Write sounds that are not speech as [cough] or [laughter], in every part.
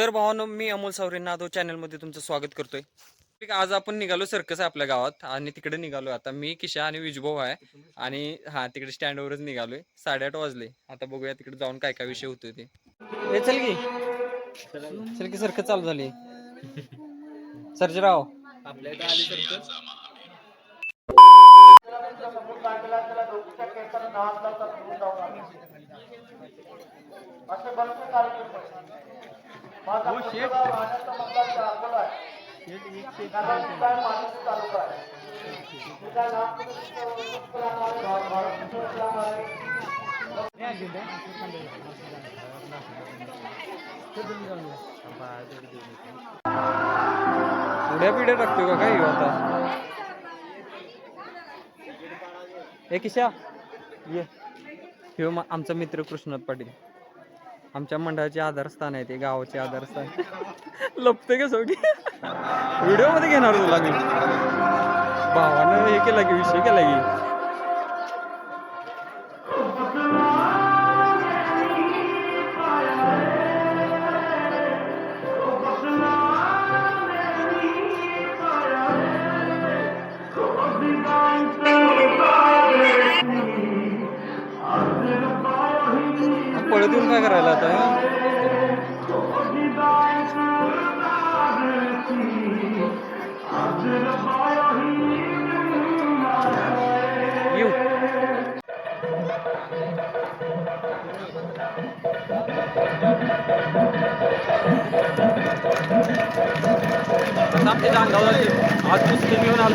तर भावानं मी अमोल सावरे नादो चॅनलमध्ये तुमचं स्वागत करतोय. ठीक आज आपण निघालो सर्कस आहे आपल्या गावात आणि तिकडे निघालो आता मी किशा आणि विजभाऊ आहे. आणि हा तिकडे स्टँडवरच निघालोय. साडेआठ वाजले. आता बघूया तिकडे जाऊन काय काय विषय होतोय ते. चल की. चल की सर्कस चालू झाली. सर्जराव. आपल्या इथं आली तर उड्या पिढ्या टाकतोय का काय आता? ए किशा. ये. ह्यो मा- आमचा मित्र कृष्णात पाटील आमच्या मंडळाचे आधारस्थान आहे ते गावाचे आधारस्थान. लपते का सगळी व्हिडिओमध्ये घेणार तुला मी. भावानं हे केला की विषय केला की. 남자 장가오지 아주 재미있는 아주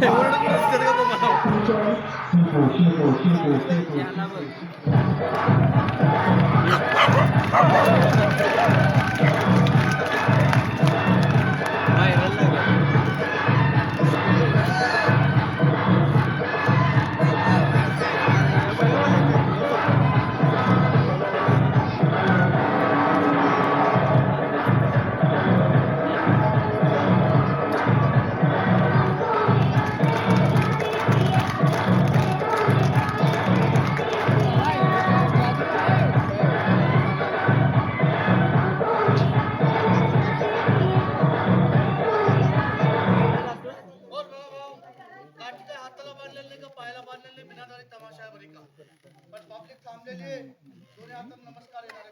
오늘도 그렇게 들어가 보면 쉬고 쉬고 쉬고 쉬고 दोन्ही हातात नमस्कार येणार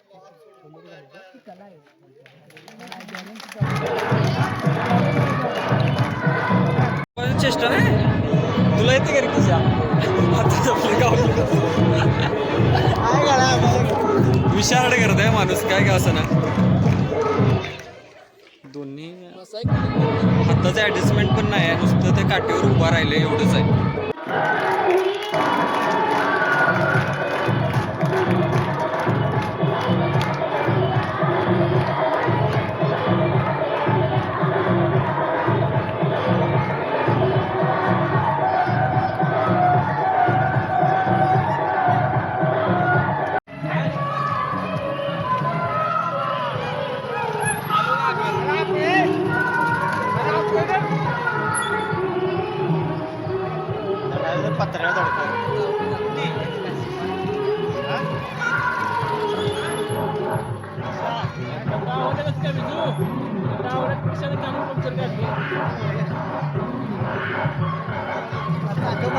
चेष्टा नाही? तुला येते का रे किशा आता आपलं गाव विशारड करत आहे माणूस काय का असं ना दोन्ही हाताचं ऍडजस्टमेंट पण नाही आहे. नुसतं ते काठीवर उभा राहिलं एवढंच आहे.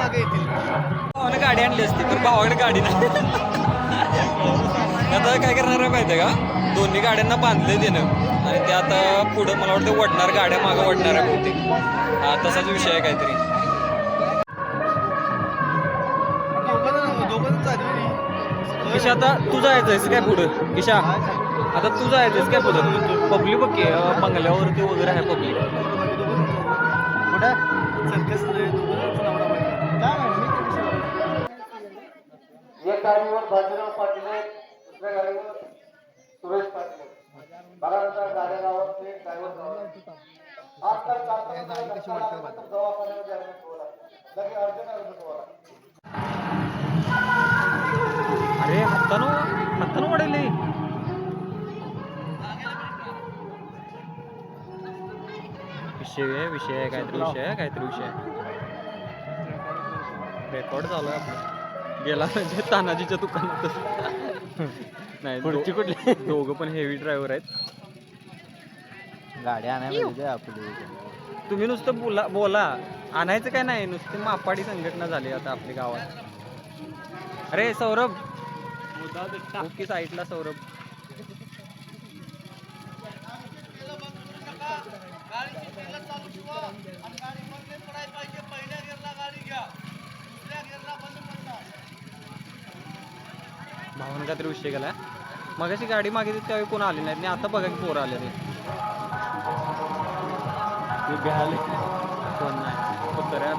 भावानं गाडी आणली असती पण भावाकडे गाडी नाही. आता काय करणार आहे माहिती आहे का? दोन्ही गाड्यांना बांधले त्यानं आणि ते आता पुढं मला वाटतं वडणार गाड्या मागं वडणार आहे बहुतेक. हा तसाच विषय आहे काहीतरी. किशा आता तू जायचंयस काय पुढं? किशा आता तू जायचंयस काय पुढं? पब्लिक बघ की अं, बंगल्यावरती वगैरे आहे पब्लिक. एक गाडीवर बाजीराव पाटील दुसऱ्या गाडीवर सुरेश पाटील आहेत. बघा गाड्या गावात ते ड्रायव्हर गावात आजकाल चालतं दवाखान्यामध्ये ऍडमिट होऊ लागतं लगे अर्जंट ऍडमिट होऊ लागतं अरे हातानं हातानं वाढले विषय आहे विषय आहे काहीतरी विषय आहे काहीतरी विषय आहे. रेकॉर्ड चालू आहे आपलं. गेला म्हणजे तानाजीच्या दुकानात. नाही पुढची कुठली? दोघं पण हेवी ड्रायव्हर आहेत. गाडी आणायला आपली. तुम्ही नुसतं बोला बोला. आणायचं काय नाही नुसती मापाडी संघटना झाली आता आपल्या गावात. अरे सौरभ. ओके साईडला सौरभ. भावानं काहीतरी विषय गेला मग अशी गाडी मागे त्यावेळी कोण आली नाही आणि आता बघा की पोरं आले ते. कोण नाही. कुत्र्या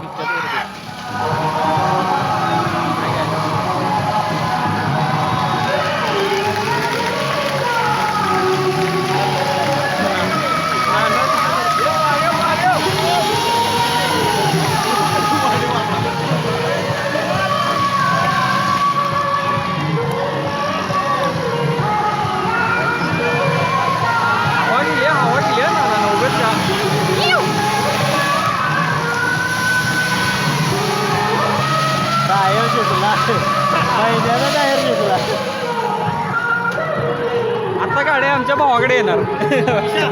आमच्या भावाकडे येणार.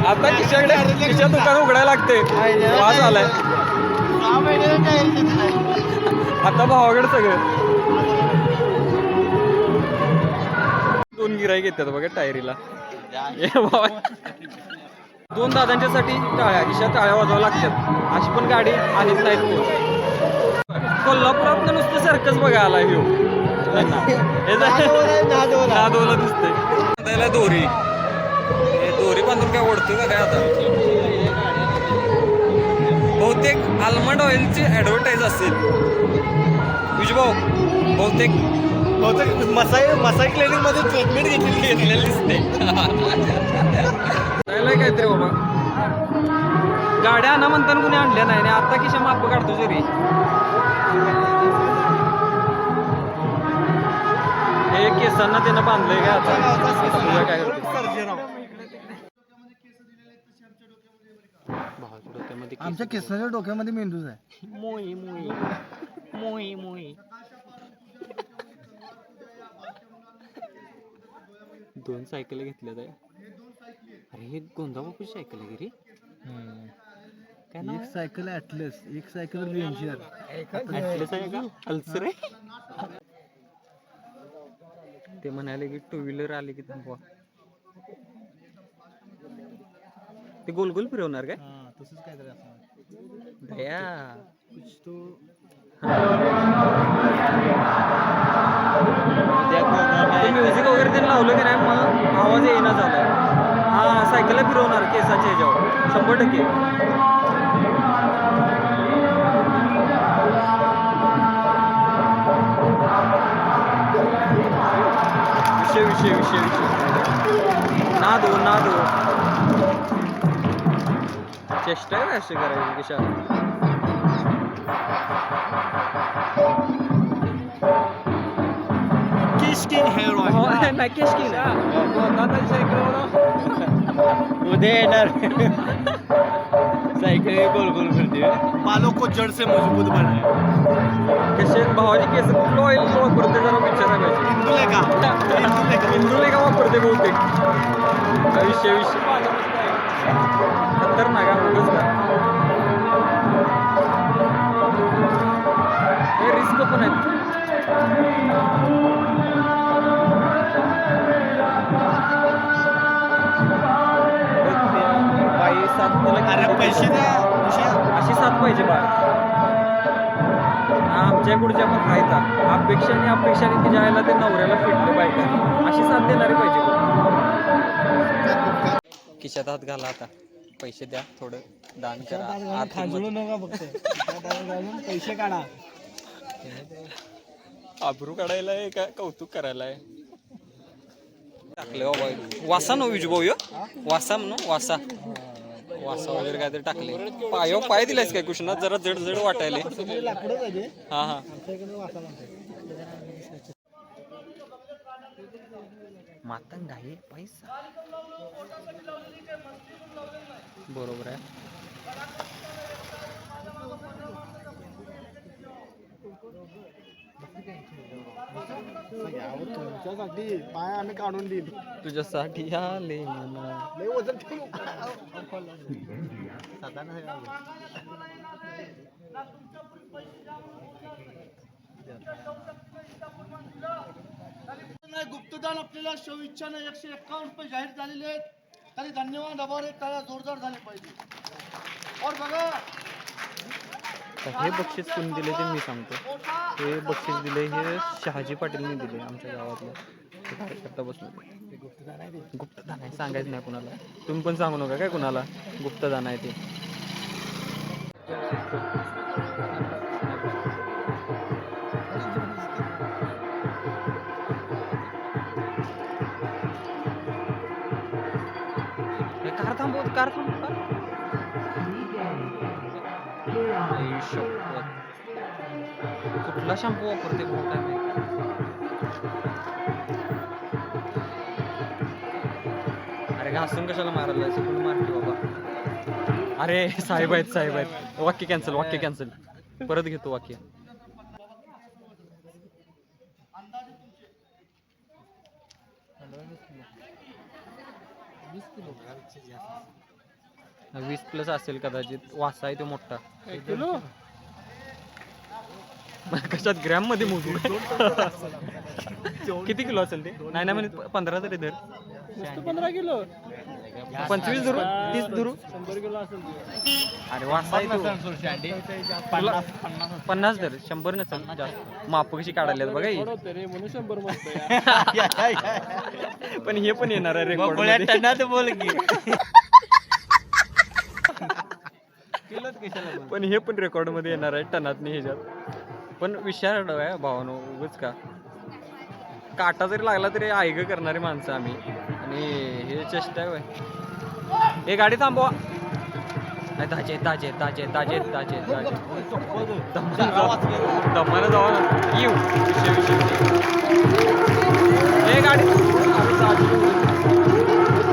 आता खिशाकडे खिशा दुकान उघडायला लागते. वास आलाय आता भावाकडे सगळं. दोन गिराईक येतात बघा टायरीला. दोन दादांच्यासाठी टाळ्या खिशा टाळ्या वाजवावं लागतात. अशी पण गाडी आणत नाहीत कोल्हापुरात नुसतं सर्कस आलाय ह्यो. हे दिसतंय. दोरी. दोरी बांधून काय ओढतोय का काय आता? बहुतेक आल्मंड ऑइलची ऍडव्हर्टाईज असेल. विजभाऊ बहुतेक मसाई मसाई क्लिनिकमध्ये ट्रीटमेंट घेतली घेतलेलं दिसते. काहीतरी बाबा. गाड्या आणा म्हणताना कुणी आणल्या नाही आणि आता किशा माप काढतो जरी. हे केसांना त्यानं बांधलंय का आता? काय करतो भावाच्या डोक्यामध्ये केस आमच्या केसाच्या डोक्यामध्ये मेंदूच आहे. मोई मोई. मोई मोई. दोन सायकल घेतल्या आहे. अरे हे गोंदा बापूची सायकल आहे काय नाव एक सायकल ॲटलस एक सायकल रेंजर Atlas आहे का? अल्सर आहे? ते म्हणाले की टू व्हीलर आले की थांबवा. ते गोल गोल फिरवणार काय? हा तसंच काहीतरी असणार. भैया। कुछ तो म्युझिक वगैरे त्यांनी लावलं की नाही? मग आवाज येईना झाला. हा सायकलला फिरवणार केसाच्या ह्याच्यावर. शंभर टक्के. विषय विषय विषय विषय. ना दो ना दो चेष्टा आहे का अशी करायची कशा हेअर हो, नाही केशकी ना उद्या येणार सायकल गोल गोल फिरते बालों को जड़ से मजबूत बनाए कसे भावाची केस कुठलं ऑइल वापरते जरा विचारा पाहिजे इंदुले का इंदुले का वापरते बहुतेक विषय विषय पण आहेत? बाई सात तुला अरे पैसे द्या अशी साथ पाहिजे बा आमच्या पुढच्या पण आहेत. अपेक्षा आणि अपेक्षा आणि तिच्या आईला ते नवऱ्याला फिटले पाहिजे अशी साथ देणारी पाहिजे खिशात हात घाला आता. पैसे द्या थोडं दान करा. नका फक्त. पैसे काढा. आबरू काढायला आहे का कौतुक करायला आहे? टाकलं बाबा वासा नो विजू भाऊ? वासा म्हणून वासा. वासा वगैरे काहीतरी टाकले पायो पाय दिलायस काय कुशनात जरा जड जड वाटायले हा हा. मातंग आहे पैसा. बरोबर आहे. तुमच्यासाठी पाय आम्ही काढून देईल तुझ्यासाठी आले म्हणा. लय वजन ठेवू. नाही गुप्तदान आपल्याला शोइच्छाने एकशे एक्कावन्न रुपये जाहीर झालेले आहेत. तरी धन्यवाद आभार एक टाळ्या जोरदार झाले पाहिजे. और बघा तर हे बक्षीस कोणी दिले ते मी सांगतो. हे बक्षीस दिले हे शहाजी पाटीलने दिले आमच्या गावातले. कार्यकर्ता बसून गुप्तदान आहे सांगायचं नाही कुणाला. तुम्ही पण सांगू नका काय कुणाला. गुप्तदान आहे ते. कुठला शॅम्पू वापरते भाऊ काय माहिती. अरे घासून कशाला मारायला कुठून मारते बाबा? अरे साहेब आहेत साहेब आहेत. वाक्य कॅन्सल वाक्य कॅन्सल परत घेतो वाक्य. वीस प्लस असेल कदाचित. वासा आहे तो मोठा. किलो? [laughs] कशात ग्रॅममध्ये मोजू किती किलो असेल ते? नाही नाही म्हणजे पंधरा तरी धर. पंधरा किलो. पंचवीस धरू? तीस धरू? शंभर किलो असेल अरे वासा तो. पन्नास धर शंभर नसेल जास्त. माप कशी काढायला बघा ही. म्हणून शंभर [laughs] पण हे पण येणार आहे रेकॉर्ड बोल की. [laughs] पण हे पण रेकॉर्डमध्ये येणार आहे टनात नाही ह्याच्यात. पण विचार आहे भावानो उगच का? काटा जरी लागला तरी आयग करणारी माणसं आम्ही. आणि हे चेष्टा आहे हे गाडी थांबवा. नाही, ताजे ताजे ताजे ताजे ताजे ताजे. दमानं जावा. ना येऊ. विषय विषय हे गाडी.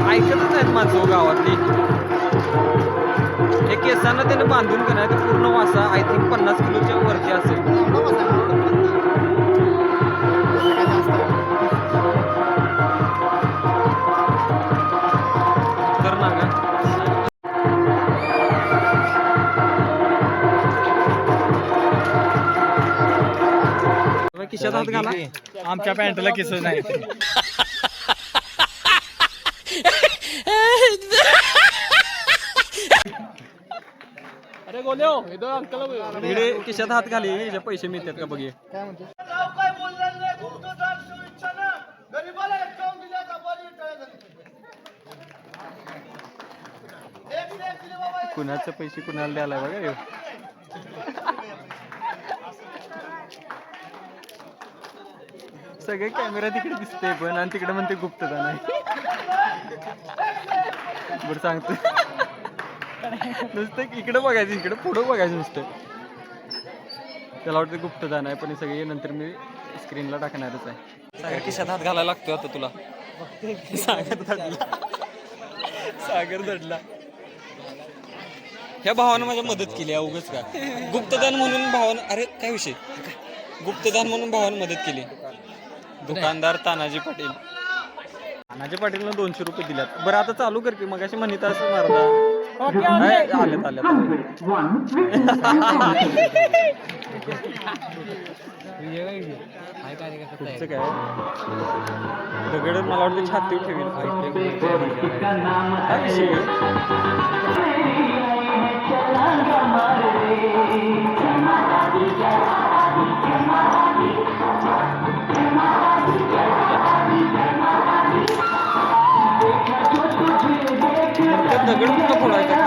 ऐकतच आहेत माझं हो गावातली. हे केसांना त्यानं बांधून करणार ते पूर्ण वासा आय थिंक पन्नास किलोच्या वरती असेल. खिशात हात घाला. आमच्या पॅन्टला किस नाही. अरे गोल्यो. इथं अंकल इकडे खिशात हात घाली पैसे मिळतात का बघे काय. कुणाचे पैसे कुणाला द्यायला बघा सगळे कॅमेरा तिकडे दिसते पण आणि तिकडे म्हणते गुप्तदान आहे बरं सांगतो. नुसतं इकडे बघायचं इकडे पुढं बघायचं नुसतं. त्याला वाटतं गुप्तदान आहे पण हे सगळे नंतर मी स्क्रीनला टाकणारच आहे. सागर खिशात हात घालायला लागतो आता तुला. सागर दडला सागर दडला ह्या भावानं माझ्या मदत केली आहे उगच का? गुप्तदान म्हणून भावानं अरे काय विषय? गुप्तदान म्हणून भावानं मदत केली. दुकानदार तानाजी पाटील. तानाजी पाटीलनं दोनशे रुपये दिल्यात. बरं आता चालू कर की मग अशी म्हणत असं मारता आलेत आलेत पुढचं काय? दगड मला वाटतं छाती ठेवील. काय विषय Oh my God.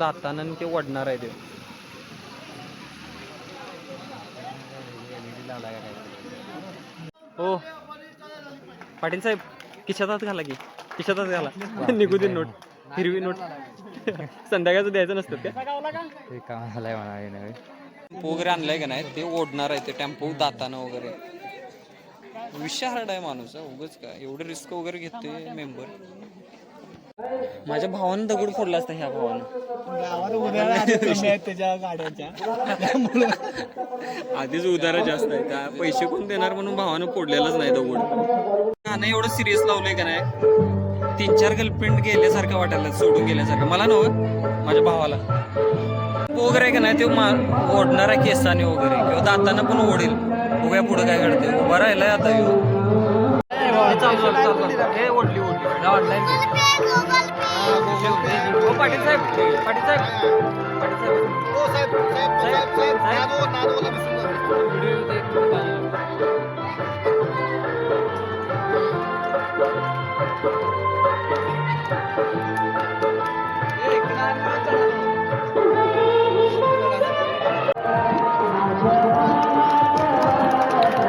दातानं ते वडणार आहे ते. हो. पाटील साहेब हात घाला की. हात घाला. निघू दे नोट. हिरवी नोट. संध्याकाळचं द्यायचं नसतं का? टेम्पो वगैरे आणलाय का नाही? ते ओढणार आहे ते टेम्पो दातानं वगैरे. विषय हार्ड आहे माणूस उगाच का एवढं रिस्क वगैरे घेतोय मेंबर. माझ्या भावानं दगड फोडला असता ह्या भावानं. [laughs] आधीच उदारा जास्त आहे त्या पैसे कोण देणार म्हणून भावानं फोडलेलंच नाही दगड. गाणं एवढं सिरियस लावलंय का नाही? तीन चार गर्लफ्रेंड गेल्यासारखं वाटायला सोडून गेल्यासारखं. मला नव्ह माझ्या भावाला. वगैरे आहे का नाही ते मा- ओढणारा केसाने वगैरे. किंवा दातानं पण ओढेल. उभ्या पुढे काय घडते उभा राहिलाय आता ह्यो. हे झालं. हे ऑनलाईन पाटील साहेब पाटील साहेब पाटील साहेब.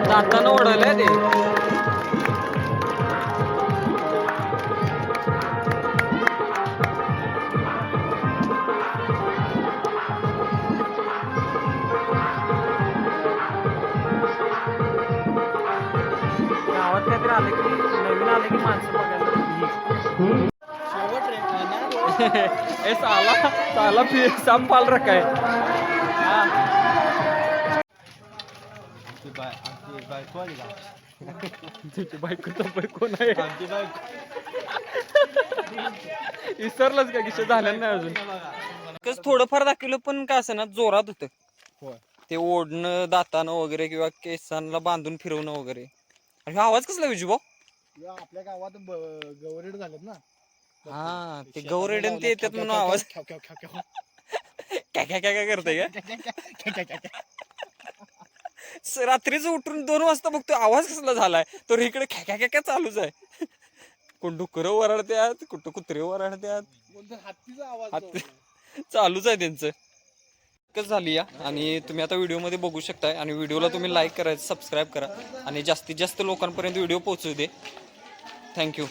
दातानं ओढवलंय ते. गावात काहीतरी आलं की नवीन आलं की माणसं बघायला ए साला साला पाल रखा है तुझी बायको तर विसरलंच का किशे झालं नाही अजून कसं थोडंफार दाखवलं पण का असं ना जोरात होतं. ते ओढणं दातानं वगैरे किंवा केसांना बांधून फिरवणं वगैरे. आणि हा आवाज कसला विजू भाऊ या आपल्या गावात ब- गवरेड झालेत ना हा ते गौरेडन ते येतात म्हणून आवाज ख्याव, ख्याव, ख्याव, ख्याव. काय काय काय काय करते का स- रात्रीच उठून दोन वाजता बघतो आवाज कसला झालाय तर इकडे खॅक्या खॅक्या चालूच आहे कोण डुकरं वरडत्यात कुठं कुत्रे वरडत्यात कोणतं हत्तीचा आवाज हत्ती. चालूच आहे त्यांचं एकच झाली या आणि तुम्ही आता व्हिडिओमध्ये बघू शकताय आणि व्हिडिओला तुम्ही लाईक करायचं सबस्क्राईब करा आणि जास्तीत जास्त लोकांपर्यंत व्हिडिओ पोहोचू दे. थँक्यू